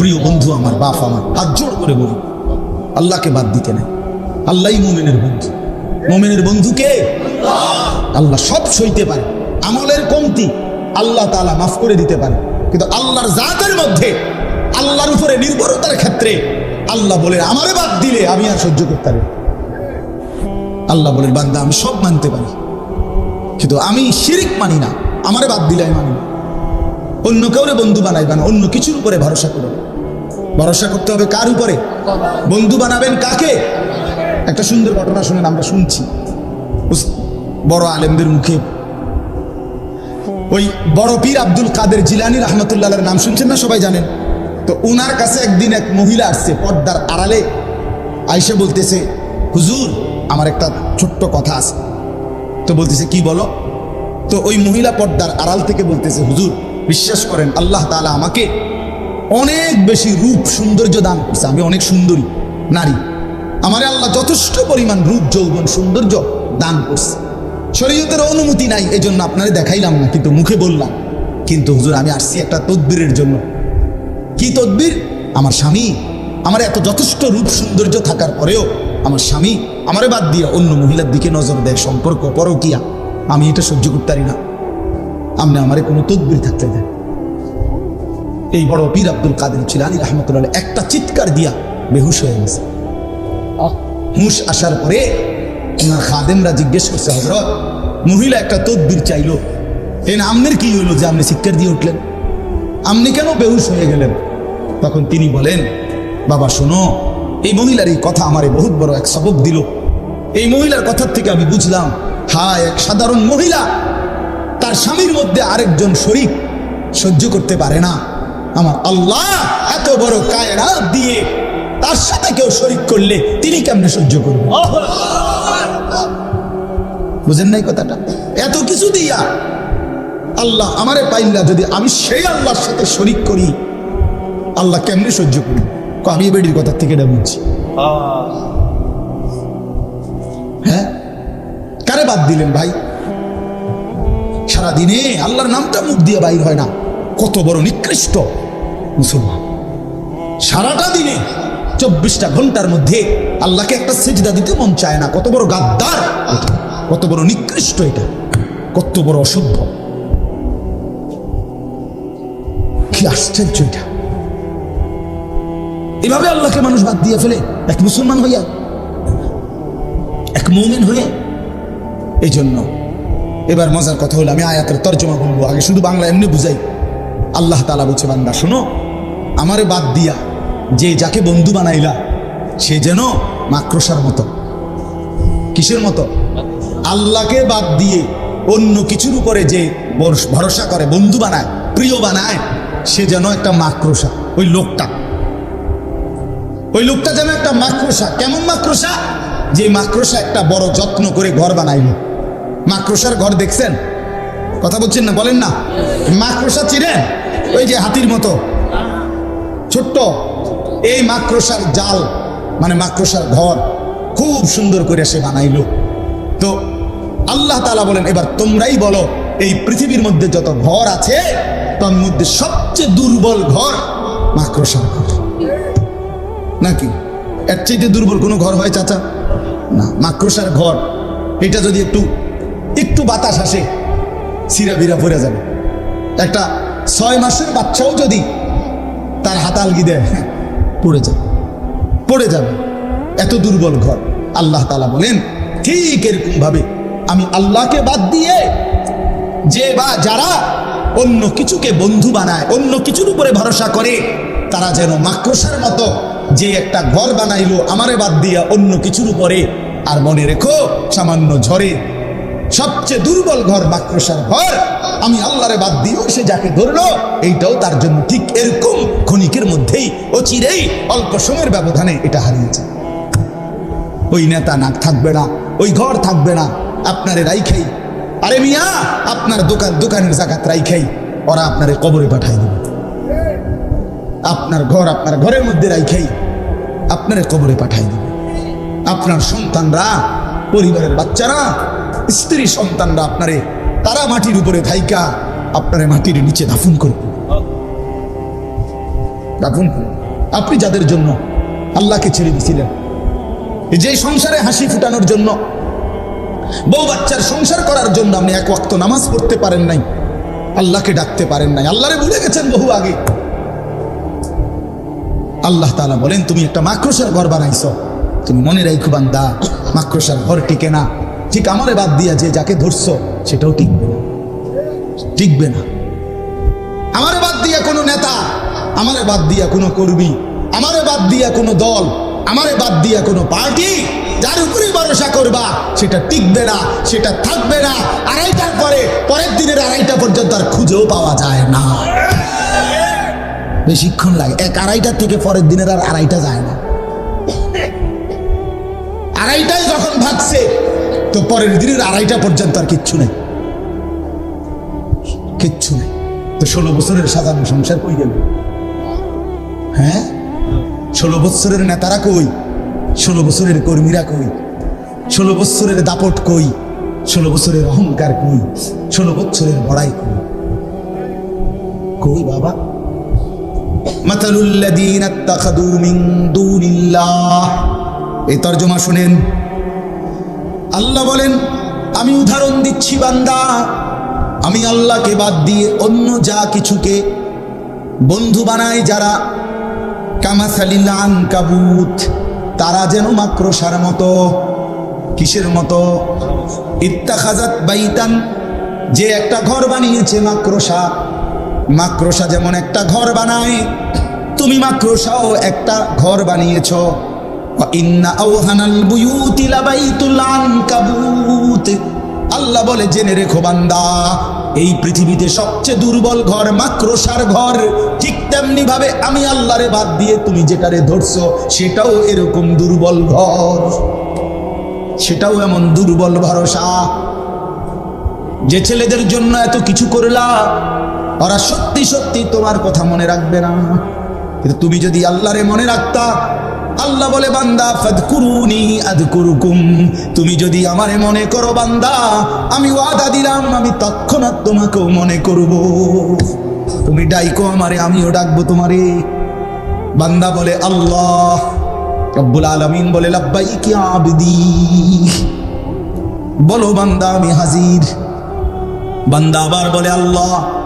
প্রিয় বন্ধু আমার, বাপ আমার, হাত জোড় করে বলি, আল্লাহকে বাদ দিতে নেই। আল্লাহই মোমেনের বন্ধু। মোমেনের বন্ধু কে? আল্লাহ সব সইতে পারে, আমলের কমতি আল্লাহ তালা মাফ করে দিতে পারে। কিন্তু আল্লাহর জাতের মধ্যে, আল্লাহর উপরে নির্ভরতার ক্ষেত্রে আল্লাহ বলে, আমারে বাদ দিলে আমি আর সহ্য করতে পারি। আল্লাহ বলেন, বান্দা, আমি সব মানতে পারি। কিন্তু আমি শিরিক মানি না, আমারে বাদ দিলে আমি মানি অন্য কাউরে বন্ধু বানাইবা না, অন্য কিছুর উপরে ভরসা করো ভরসা করতে হবে কার উপরে? বন্ধু বানাবেন কাকে? একটা সুন্দর ঘটনা শুনেন, আমরা শুনছি। বড় আলেমদের মুখে। ওই বড় পীর আব্দুল কাদের জিলানি রহমতুল্লাহর নাম শুনছেন না সবাই জানেন? তো উনার কাছে একদিন এক মহিলা আসছে পর্দার আড়ালে। আইসে বলতেছে, হুজুর, আমার একটা ছোট্ট কথা আছে। তো বলতেছে, কি বলো? তো ওই মহিলা পর্দার আড়াল থেকে বলতেছে, হুজুর, বিশ্বাস করেন, আল্লাহ তাআলা আমাকে অনেক বেশি রূপ সৌন্দর্য দান করছে। আমি অনেক সুন্দরী, নারী। আমারে আল্লাহ যথেষ্ট পরিমাণ রূপ, যৌবন, সৌন্দর্য দান করছে। শরীয়তের অনুমতি নাই এই জন্য আপনারে দেখাইলাম না, কিন্তু মুখে বললাম। কিন্তু হুজুর, আমি আসছি একটা তদ্বিরের জন্য। কি তদ্বির? আমার স্বামী। আমার এত যথেষ্ট রূপ, সৌন্দর্য থাকার পরেও আমার স্বামী আমারে বাদ দিয়ে অন্য মহিলার দিকে নজর দেয়, সম্পর্ক পরকিয়া। আমি এটা সহ্য করতে পারি না। আপনি আমারে কোনো তদ্বির থাকতে দেন এই বড় পীর আব্দুল কাদের চিলানি রহমতুল্লাহ একটা চিৎকার দিয়া বেহুশ হয়ে গেছে। হুঁশ আসার পরে ওনার খাদেমরা জিজ্ঞেস করছে হজরত মহিলা একটা তদ্বির চাইলো। এই আমনের কি হইল যে আপনি চিৎকার দিয়ে উঠলেন? আপনি কেন বেহুশ হয়ে গেলেন? তখন তিনি বলেন বাবা শোনো এই মহিলার এই কথা আমারে বহুত বড় এক সবক দিল। এই মহিলার কথার থেকে আমি বুঝলাম হ্যাঁ এক সাধারণ মহিলা। তার স্বামীর মধ্যে আরেকজন শরিক সহ্য করতে পারে না। আমার আল্লাহ এত বড় কায়রা দিয়ে তার সাথে কেউ শরিক করলে তিনি কেমনে সহ্য করবেন? বুঝেন নাই কথাটা? এত কিছু দিয়া আল্লাহ আমারে পাইলা যদি আমি সেই আল্লাহর সাথে শরিক করি, আল্লাহ কেমনে সহ্য করি আমি বেডির কথার থেকে এটা বুঝছি। হ্যাঁ? কারে বাদ দিলেন ভাই? সারাদিনে আল্লাহর নামটা মুখ দিয়ে বাইর হয় না। কত বড় নিকৃষ্ট মুসলমান। সারাটা দিনে চব্বিশটা ঘণ্টার মধ্যে আল্লাহকে একটা সেজদা দিতে মন চায় না। কত বড় গাদ্দার। কত বড় নিকৃষ্ট এটা, কত বড় অসভ্য। কি আশ্চর্য এটা। এভাবে আল্লাহকে মানুষ বাদ দিয়ে ফেলে এক মুসলমান হইয়া, এক মৌমিন হয়ে এই জন্য এবার মজার কথা হলো, আমি আয়াতের তর্জমা বলব। আগে শুধু বাংলা এমনি বুঝাই। আল্লাহ তালা বলছে, বান্দা, শোনো, আমারে বাদ দিয়া যে যাকে বন্ধু বানাইলা, সে যেন মাক্রসার মতো, কিসের মতো? আল্লাহকে বাদ দিয়ে অন্য কিছুর উপরে যে ভরসা করে, বন্ধু বানায়, প্রিয় বানায়, সে যেন একটা মাক্রসা ওই লোকটা। ওই লোকটা যেন একটা মাক্রসা কেমন মাক্রসা যে মাক্রসা একটা বড় যত্ন করে ঘর বানাইলো। মাক্রসার ঘর দেখছেন? কথা বলছেন না? বলেন না? মাক্রসা চিনেন? ওই যে হাতির মতো। ছোট্ট। এই মাক্রসার জাল মানে মাক্রসার ঘর, খুব সুন্দর করে সে বানাইলো। তো আল্লাহ তালা বলেন, এবার তোমরাই বলো, এই পৃথিবীর মধ্যে যত ঘর আছে, তার মধ্যে সবচেয়ে দুর্বল ঘর মাক্রসার ঘর। নাকি? এর চাইতে দুর্বল কোনো ঘর হয় চাচা? না মাক্রসার ঘর। এটা যদি একটু একটু বাতাস আসে সিরা বিরা পড়ে যাবে। একটা ছয় মাসের বাচ্চাও যদি তার হাত আলগি দেয়, পড়ে যাবে। পড়ে যাবে। এত দুর্বল ঘর, আল্লাহ তালা বলেন, ঠিক এরকম ভাবে আমি আল্লাহকে বাদ দিয়ে যে বা যারা অন্য কিছুকে বন্ধু বানায়, অন্য কিছুর উপরে ভরসা করে, তারা যেন মাক্রসার মতো যে একটা ঘর বানাইলো, আমারে বাদ দিয়া অন্য কিছুর উপরে। আর মনে রেখো, সামান্য ঝড়ে সবচেয়ে দুর্বল ঘর মাক্রসার ঘর। আমি আল্লাহরে বাদ দিয়েও সে যাকে ধরলো, এইটাও তার জন্য ঠিক এরকম ক্ষণিকের মধ্যেই ও চিরেই অল্প সময়ের ব্যবধানে এটা হারিয়েছে। ওই নেতা না থাকবে না, ওই ঘর থাকবে না, আপনারে রাইখাই। আরে মিয়া, আপনার দোকান দোকানের জাকাত রাইখাই, ওরা আপনারে কবরে পাঠাই দেবে। আপনার ঘর আপনার ঘরের মধ্যে রাইখাই, আপনারে কবরে পাঠাই দেবে। আপনার সন্তানরা, পরিবারের বাচ্চারা, স্ত্রী সন্তানরা আপনারে তারা মাটির উপরে থাইকা আপনারে মাটির নিচে দাফন করবে দাফন আপনি যাদের জন্য আল্লাহকে ছেড়ে দিয়েছিলেন যে সংসারে হাসি ফুটানোর জন্য, বউ বাচ্চার সংসার করার জন্য আপনি এক ওয়াক্ত নামাজ পড়তে পারেন নাই, আল্লাহকে ডাকতে পারেন নাই। আল্লাহরে ভুলে গেছেন বহু আগে। আল্লাহ তালা বলেন, তুমি একটা মাকড়সার ঘর বানাইছ। তুমি মনে রাখো বান্দা, মাকড়সার ঘর টিকে না। ঠিক আমারে বাদ দিয়া যে যাকে ধরছো সেটাও টিকবে না। টিকবে না। আমারে বাদ দিয়া কোনো নেতা, আমারে বাদ দিয়া কোনো কর্মী, আমারে বাদ দিয়া কোনো দল, আমারে বাদ দিয়া কোনো পার্টি, যার উপরে ভরসা করবা, সেটা টিকবে না, সেটা থাকবে না। আড়াইটার পরে, পরের দিনের আড়াইটা পর্যন্ত আর খুঁজেও পাওয়া যায় না। বেশিক্ষণ লাগে। এক আড়াইটার থেকে পরের দিনের আর আড়াইটা যায় না। আড়াইটায় যখন ভাগছে তো পরের দিনের আড়াইটা পর্যন্ত আর কিচ্ছু নেই। কিচ্ছু নেই। তো ষোলো বছরের সাধারণ সংসার কই গেল? হ্যাঁ? ষোলো বছরের নেতারা কই? ষোলো বছরের কর্মীরা কই? ষোলো বছরের দাপট কই? ষোলো বছরের অহংকার কই? ষোলো বছরের বড়াই কই? কই বাবা? মাতালুল্লাযীনা ইত্তাখাযু মিন দুনিল্লাহ। এই তর্জমা শুনেন। আল্লাহ বলেন, আমি উদাহরণ দিচ্ছি বান্দা। আমি আল্লাহকে বাদ দিয়ে অন্য যা কিছুকে বন্ধু বানায় যারা কামাসালিলান কাবুত তারা যেন মাক্রসার মতো, কিসের মতো? ইত্তাখাজাত বাইতান, যে একটা ঘর বানিয়েছে মাক্রসা মাক্রসা যেমন একটা ঘর বানায়, তুমি মাক্রসাও একটা ঘর বানিয়েছ। আল্লাহ বলে, জেনে রেখো বান্দা, এই পৃথিবীতে সবচেয়ে দুর্বল ঘর মাক্রসার ঘর। ঠিক তেমনি ভাবে আমি আল্লাহরে বাদ দিয়ে তুমি যেটারে ধরছো, সেটাও এরকম দুর্বল ঘর। সেটাও এমন দুর্বল ভরসা। যে ছেলেদের জন্য এত কিছু করলা, ওরা সত্যি সত্যি তোমার কথা মনে রাখবে না। কিন্তু তুমি যদি আল্লাহরে মনে রাখতা আল্লাহ বলে, বান্দা, ফাদকুরুনি আদকুরুকুম। তুমি যদি আমারে মনে করো, বান্দা, আমি ওয়াদা দিলাম, আমি তৎক্ষণাৎ তোমাকেও মনে করব। তুমি ডাইকো আমারে, আমিও ডাকবো তোমারে। বান্দা বলে, আল্লাহ, রব্বুল আলামিন বলে, লাব্বাইকি আবদি। বলো, বান্দা, আমি হাজির। বান্দা আবার বলে, আল্লাহ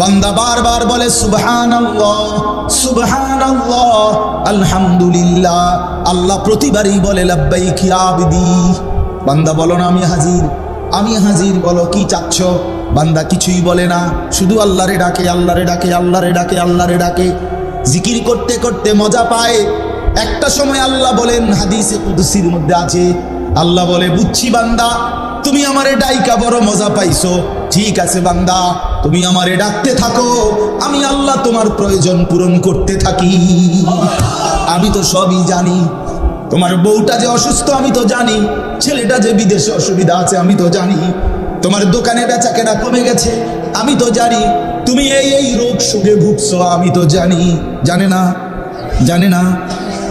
বান্দা বারবার বলে সুবহান সুবহান আলহামদুলিল্লাহ। আল্লাহ প্রতিবারই বলে লাব্বাই কি আবদি। বান্দা বলো না, আমি হাজির। আমি হাজির, বলো, কি চাচ্ছ? বান্দা কিছুই বলে না, শুধু আল্লাহরে ডাকে আল্লাহরে ডাকে আল্লাহরে ডাকে আল্লাহরে ডাকে। জিকির করতে করতে মজা পায়। একটা সময় আল্লাহ বলেন, হাদিসে কুদসির মধ্যে আছে আল্লাহ বলে, বুঝছি বান্দা, তুমি আমারে ডাইকা বড় মজা পাইছো। ঠিক আছে বান্দা, তুমি আমারে ডাকতে থাকো। আমি আল্লাহ তোমার প্রয়োজন পূরণ করতে থাকি। আমি তো সবই জানি। তোমার বউটা যে অসুস্থ, আমি তো জানি। ছেলেটা যে বিদেশে অসুবিধা আছে, আমি তো জানি। তোমার দোকানে বেচা কেনা কমে গেছে, আমি তো জানি। তুমি এই এই রোগ সুখে ভুগছো, আমি তো জানি। জানে না? জানে না?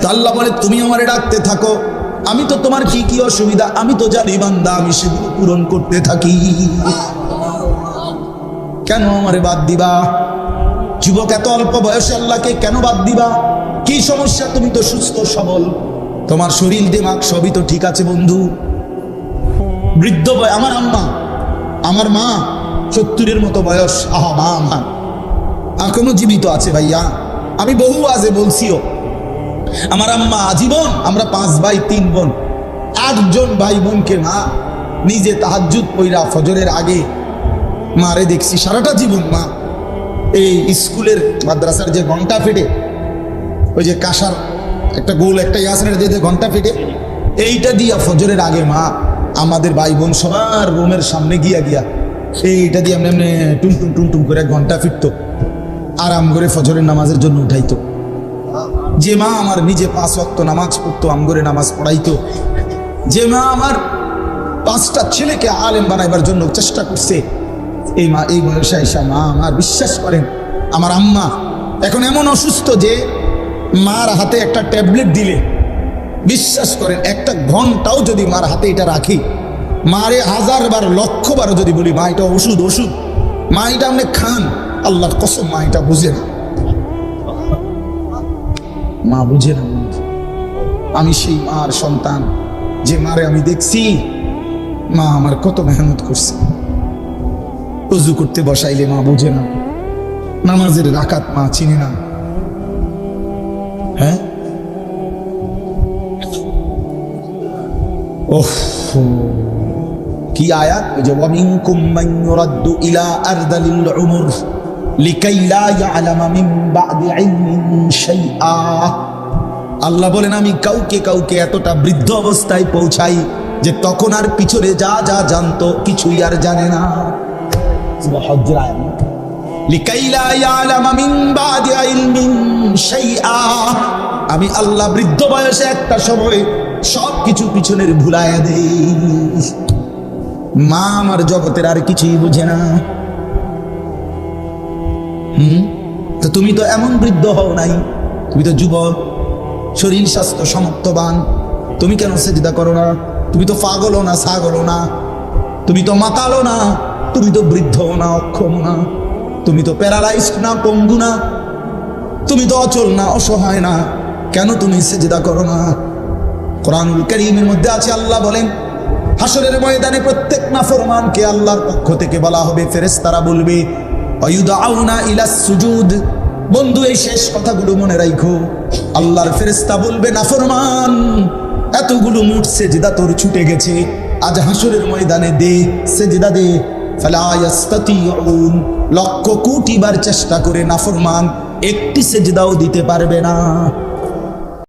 তো আল্লাহ বলে, তুমি আমারে ডাকতে থাকো। আমি তো তোমার কি কি অসুবিধা? আমি তো জানি বান্দা, আমি সেগুলো পূরণ করতে থাকি। কেন আমারে বাদ দিবা? যুবক, এত অল্প বয়সে আল্লাহকে কেন বাদ দিবা? কি সমস্যা? তুমি তো সুস্থ, সবল। তোমার শরীর, দিমাগ, সবই তো ঠিক আছে, বন্ধু। বৃদ্ধ বয়, আমার আম্মা, আমার মা, সত্তরের মতো বয়স। আহা, মা আমার এখনও জীবিত আছে ভাইয়া? আমি বহু আজে বলছিও। আমার আম্মা আজীবন, আমরা পাঁচ ভাই, তিন বোন। আটজন ভাই বোনকে মা, নিজে তাহাজুদ পইরা ফজরের আগে মারে দেখছি, সারাটা জীবন মা। এই স্কুলের মাদ্রাসার যে ঘণ্টা ফেটে, ওই যে কাঁসার একটা গোল, একটা ইয়াসনের যে ঘণ্টা ফেটে, এইটা দিয়া ফজরের আগে মা, আমাদের ভাই বোন সবার রুমের সামনে গিয়া গিয়া, এইটা দিয়ে এমনি এমনি টুন টুন টুন টুন করে ঘণ্টা ফিরতো আরাম করে ফজরের নামাজের জন্য উঠাইতো। যে মা আমার নিজে পাঁচ ওয়াক্ত নামাজ পড়তো, আমগরে নামাজ পড়াইতো। যে মা আমার পাঁচটা ছেলেকে আলেম বানাইবার জন্য চেষ্টা করছে, এই মা, এই বয়সে এসা মা আমার বিশ্বাস করেন, আমার আম্মা এখন এমন অসুস্থ যে মার হাতে একটা ট্যাবলেট দিলে, বিশ্বাস করেন, একটা ঘন্টাও যদি মার হাতে এটা রাখি, মারে হাজার বার লক্ষ বারও যদি বলি, মা, এটা ওষুধ ওষুধ, মা, এটা আপনি খান। আল্লাহর কসম, মা, এটা বুঝে না। মা বুঝে না, বন্ধু। আমি সেই মার সন্তান, যে মারে আমি দেখছি। মা আমার কত মেহনত করছে। উজু করতে বসাইলে মা বুঝে না। নামাজের রাকাত মা চিনে না। হ্যাঁ? কি আয়াত? মান ইউরাদ্দু ইলা আরদালিল উমর লিকাই লা ইয়ালামা মিন বাদি ইলমিন শাইআ। আল্লাহ বলেন, আমি কাউকে কাউকে এতটা বৃদ্ধ অবস্থায় পৌঁছাই যে তখন আর পিছনে যা যা জানতো কিছুই আর জানে না। আমি আল্লাহ বৃদ্ধ বয়সে একটা সময় সব কিছু পিছনের ভুলাইয়া দেই। মা আমার জগতের আর কিছুই বুঝে না। হুম? তো তুমি তো এমন বৃদ্ধ হও নাই। তুমি তো যুবক। শরীর স্বাস্থ্য সমর্থবান। তুমি কেন সেজদা করো না? তুমি তো পাগলও না, ছাগলও না। তুমি তো মাতালো না, তুমি তো বৃদ্ধ না, অক্ষম না। তুমি তো প্যারালাইজড না, পঙ্গু না। তুমি তো অচল না, অসহায় না। কেন তুমি সেজদা করো না? কোরআনুল করিমের মধ্যে আছে, আল্লাহ বলেন হাসরের ময়দানে প্রত্যেক নাফরমানকে আল্লাহর পক্ষ থেকে বলা হবে, ফেরেশতারা বলবে, অয়ুদাউনা ইলাস সুজুদ? বন্ধু, এই শেষ কথাগুলো মনে রাখো আল্লাহর ফেরেস্তা বলবে নাফরমান এতগুলো মুঠ সেজদা তোর ছুটে গেছে। আজ হাসরের ময়দানে দে সেজদা দে। লক্ষ কোটি বার চেষ্টা করে নাফরমান একটি সেজদাও দিতে পারবে না।